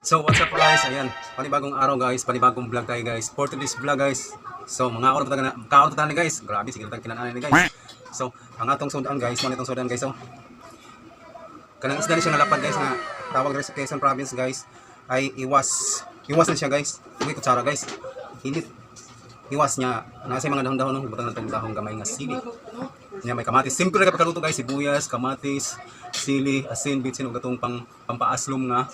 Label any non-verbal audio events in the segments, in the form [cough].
So what's up guys? Ayan, panibagong araw guys, panibagong vlog tayo guys. For today's vlog guys. So mga pa tayo kaon tayo guys. Grabe sige tayo kinaanan ni guys. So ang atong sudan guys, man itong sudan guys. So kanang isda ni siya nalapad guys nga tawag rin sa Quezon province guys ay iwas. Iwas na siya guys. Hindi kutsara guys. Hindi iwas niya nasa mga dahon-dahon no, butang ng dahon gamay nga sili. Niya may kamatis. Simple ka pagkaluto guys, sibuyas, kamatis, sili, asin, bitsin ug gatong pang pampaaslom nga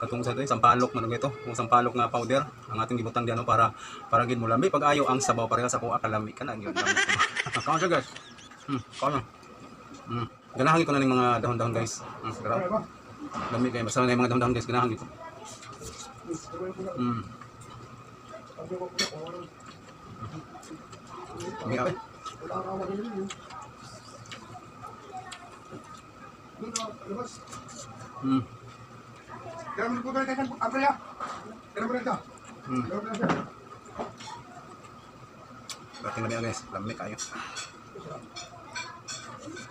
katong sa ito, sampalok man ito, kung sampalok nga powder, ang ating gibutang diyan para para gid mo lambi pag ayo ang sabaw pareha sa kuha kalami kana gyud. [laughs] Kaon siya guys. Hmm, kaon. Hmm. Ganahan ko na ning mga dahon-dahon guys. Hmm, grabe. Lami kay basta na mga dahon-dahon guys, ganahan ko. Hmm. Ay. Hmm. Kaya mo po tayo kan apa ya? Mo ito. Hmm. Kaya mo ito. Bating lami guys, lami kayo.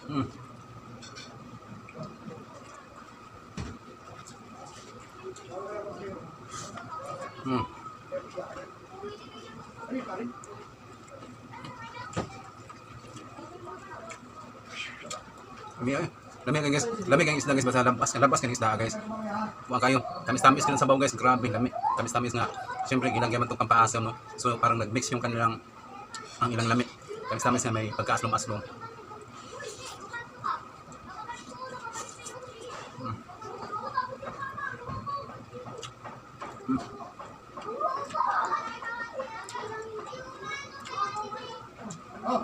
Hmm. Hmm. Lami ay. Lami kayo guys. Lami kayo isda guys basta labas, labas kayo isda guys. Wa kayo. Tamis-tamis ka ng sabaw guys. Grabe lami. Tamis-tamis nga. Siyempre ginagyaman tong pampaasam no. So parang nag-mix yung kanilang ang ilang lami. Tamis-tamis nga may pagkaaslong-aslong. Mm. Mm. Oh.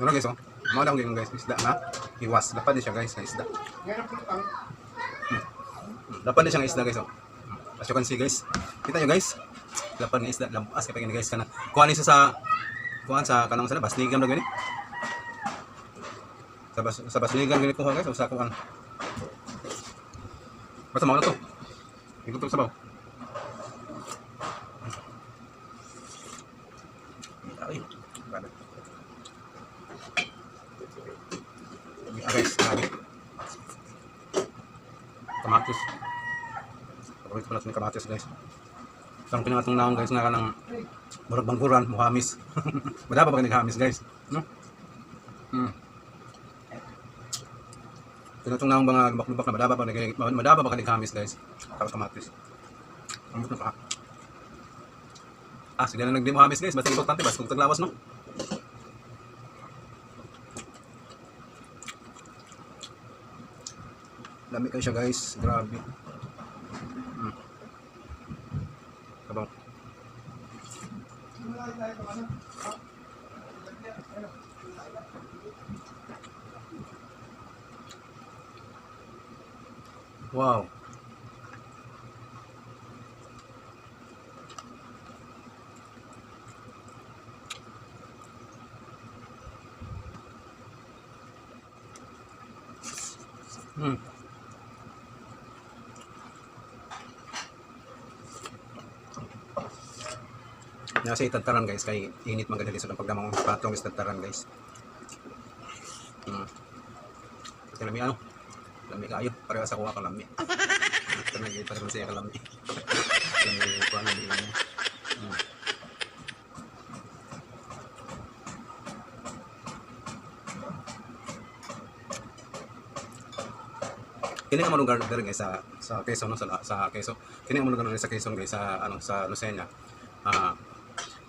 Ano guys oh? Mga lang yung guys, isda na iwas. Lapad din siya guys, na isda. Ang Lapad din siya ng isda guys oh. As you can see guys. Kita nyo guys. Lapad ng isda. Lampas kapag guys kana. Kuha niyo sa kuha sa kanang sa basligan na gani. Sa bas sa basligan gani kuha guys o sa kuha. Basta mga na to. Ikot to sabaw. Guys, grabe. Kamatis. Paborito na ito ni kamatis guys. Parang pinangatong naon guys nga ng murag bangkuran, muhamis. Madaba [laughs] ba ka naghamis guys? No? Hmm. Pinatong naon ba nga lubak-lubak na madaba ba madaba ba naghamis guys? Tapos kamatis. Ang buto pa. Ah, sige na nagdi muhamis guys. Basta importante basta kung taglawas no? Dami kayo siya guys. Grabe. Hmm. Sabaw. Wow. Hmm. Nasa itantaran guys, kay init magagali sa pagdamang patong is tantaran guys. Hmm. Kasi lami ano? Lami kayo, pareha sa kuha ka lami. Ito na yun, pareha siya ka lami. Lami yung kuha lami. Hmm. Kini ang lugar dere guys sa sa Quezon no sa sa Quezon. Kini ang lugar sa Quezon guys sa ano sa Lucena. Ah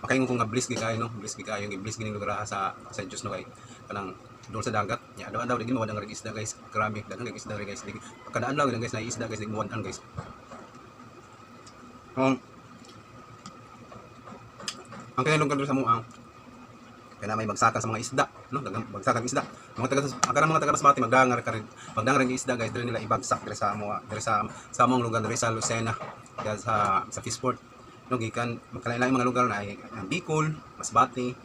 makaingon ko nga bliss gi kayo no, bliss gi kayo, bliss gining lugar sa sa Dios no kay kanang doon sa dagat. Ya doon daw digin mo wadang isda guys. Grabe, daghang kay isda rin, guys. Kadaan lang guys na isda guys, digin mo wadan guys. Um, ang kaya lugar sa mo ang kaya may bagsakan sa mga isda, no? Dagang bagsakan isda. Mga taga akara mga taga Masbate magdangar ka rin. Magdangar ng isda guys, dili nila ibagsak diri sa mo diri sa sa among lugar diri sa Lucena, diri sa sa Fishport. No gikan magkalain mga lugar na ang Bicol, Masbate,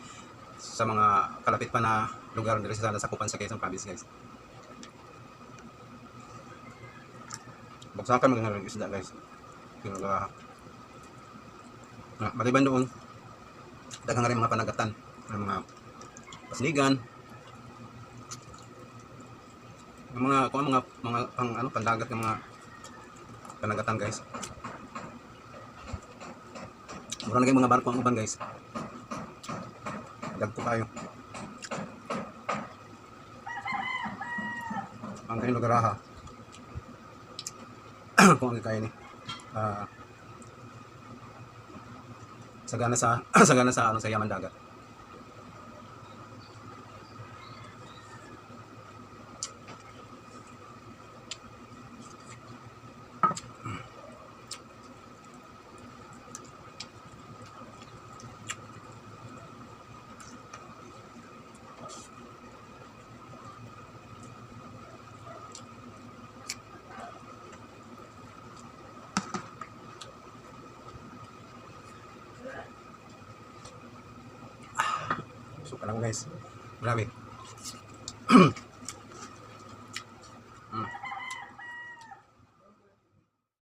sa mga kalapit pa na lugar diri sa sa Kupan sa Quezon Province guys. Bagsakan mga ng isda guys. Yung mga na maliban doon daghang rin mga panagatan ng mga pasligan Yung mga kung mga mga pang ano pandagat ng mga panagatan guys. Mura kayo mga barko ang uban guys. Dagpo kayo. Ang kayo nagaraha. [clears throat] kung ang kaya ni. Ah sagana sa [clears throat] sagana sa ano sa yaman dagat. Suka lang guys. Grabe. [clears throat]